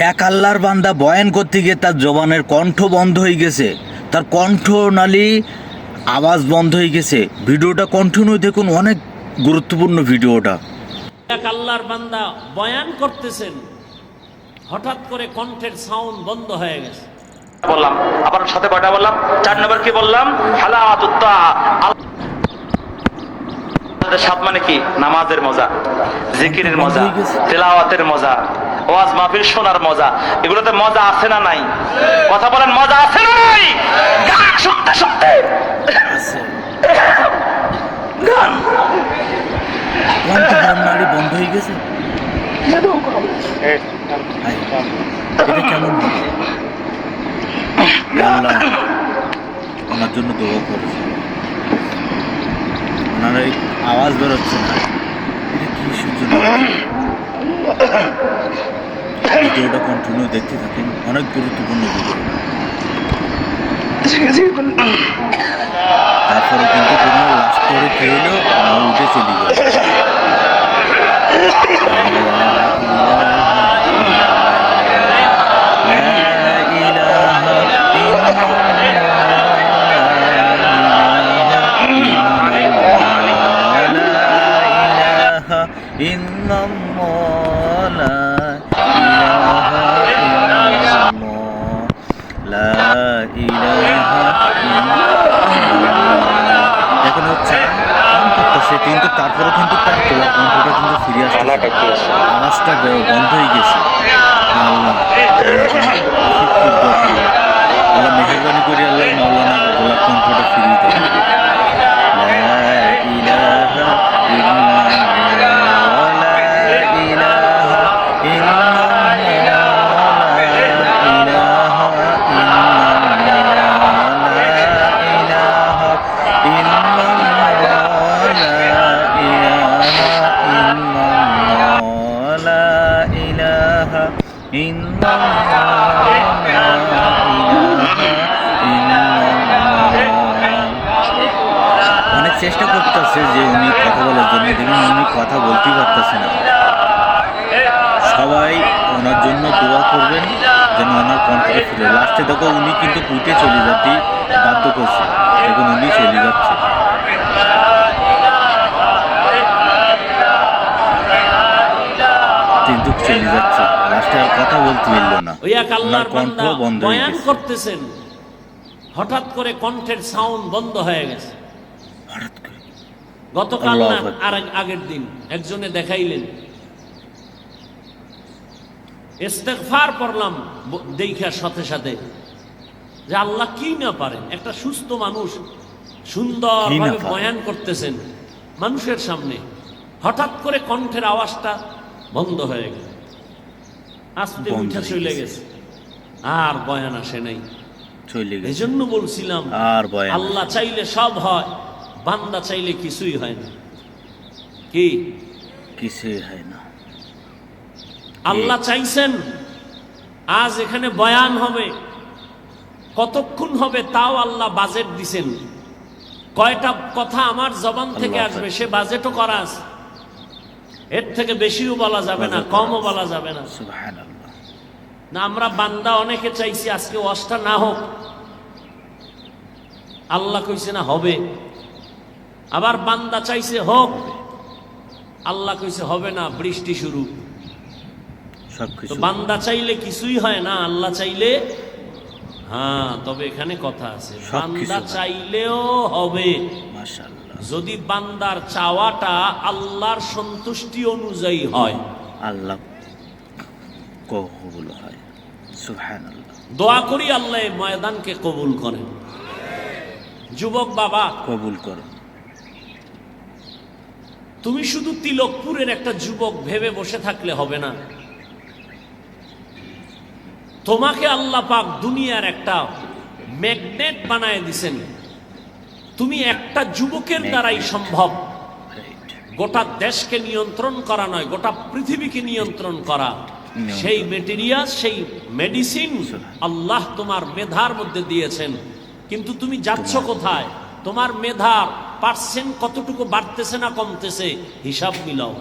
এক আল্লাহর বান্দা বয়ান করতে গিয়ে তার জবানের কণ্ঠ বন্ধ হয়ে গেছে। তার কণ্ঠ নালী আওয়াজ বন্ধ হয়ে গেছে। ভিডিওটা কন্টিনিউ দেখুন অনেক গুরুত্বপূর্ণ ভিডিওটা। এক আল্লাহর বান্দা বয়ান করতেছেন হঠাৎ করে কণ্ঠের সাউন্ড বন্ধ হয়ে গেছে। বললাম আবার সাথে কয়টা বললাম চার নম্বর কি বললাম? হালাতুত্তা সাত মানে কি? নামাজের মজা জিকিরের মজা তেলাওয়াতের মজা। ওয়াজ মাহফিল শোনার মজা। এগুলোতে মজা আছে না নাই? কথা বলেন, মজা আছে না নাই? গান শুনতে শুনতে। গান। কণ্ঠ নালী বন্ধ হয়ে গেছে। আওয়াজ বেরোচ্ছে না এটা কি সূচনা কন্টিনিউ দেখতে থাকেন, অনেক গুরুত্বপূর্ণ ভিডিও তারপরে কিন্তু কোনো লাস্ট করে খেলো উঠে চলে গেল এখন হচ্ছে করতেছে কিন্তু তারপরে কিন্তু তার তোলা কণ্ঠটা কিন্তু ফিরে আসছে। আওয়াজটা বন্ধ হয়ে গেছে। আল্লাহ। আল্লাহ মেহরবানি করে আল্লাহ মাওলানা গোলাপ কণ্ঠটা ফিরিয়ে দেয়। অনেক চেষ্টা করতেছে যে উনি কথা বলার জন্য দেখুন উনি কথা বলতেই পারতেছে না। সবাই ওনার জন্য দোয়া করবেন, যেন ওনার কণ্ঠটা ফিরে লাস্টে দেখো, উনি কিন্তু পুঁতে চলে যেতেই বাধ্য করছে। দেখুন, উনি চলে যাচ্ছে। এক আল্লাহর বান্দা বয়ান করতেছেন। হঠাৎ করে কণ্ঠের সাউন্ড বন্ধ হয়ে গেছে। গতকাল না আর আগের দিন একজনে দেখাইলেন। ইস্তেগফার পড়লাম ব- দেখার সাথে সাথে। যে আল্লাহ কি না পারেন? একটা সুস্থ মানুষ সুন্দর ভাবে বয়ান করতেছেন মানুষের সামনে। হঠাৎ করে কণ্ঠের আওয়াজটা বন্ধ হয়ে গেল। আস্তে উঠে চলে গেছে। আর বয়ান আসে নাই। চলে গেছে। জন্য বলছিলাম আর বয়ান আল্লাহ চাইলে সব হয় বান্দা চাইলে কিছুই হয় না। কি? কিছুই হয় না। আল্লাহ চাইছেন আজ এখানে বয়ান হবে। কতক্ষণ হবে তাও আল্লাহ বাজেট দিছেন। কয়টা কথা আমার জবান থেকে আসবে সে বাজেটও করা আছে। এর থেকে বেশিও বলা যাবে না কমও বলা যাবে না। না আমরা বান্দা অনেকে চাইছি আজকে ওয়াজটা না হোক। আল্লাহ কইছে না হবে। আবার বান্দা চাইছে হোক আল্লাহ কইছে হবে না বৃষ্টি শুরু। বান্দা চাইলে কিছুই হয় না আল্লাহ চাইলে হ্যাঁ তবে এখানে কথা আছে। বান্দা চাইলেও হবে। মাশাআল্লাহ। যদি বান্দার চাওয়াটা আল্লাহর সন্তুষ্টি অনুযায়ী হয়। আল্লাহ কবুল হয়। দোয়া করি আল্লাহ ময়দানকে কবুল করেন। যুবক বাবা কবুল করুন। তুমি শুধু তিলকপুরের একটা যুবক ভেবে বসে থাকলে হবে না। তোমাকে আল্লাহ পাক দুনিয়ার একটা ম্যাগনেট বানায় দিছেন। তুমি একটা যুবকের দ্বারাই সম্ভব। গোটা দেশকে নিয়ন্ত্রণ করা নয় গোটা পৃথিবীকে নিয়ন্ত্রণ করা। সেই মেটেরিয়াল সেই মেডিসিন আল্লাহ তোমার মেধার মধ্যে দিয়েছেন। কিন্তু তুমি যাচ্ছ কোথায়? তোমার মেধার পার্সেন্ট কতটুকু বাড়তেছে না কমতেছে? হিসাব মিলাও।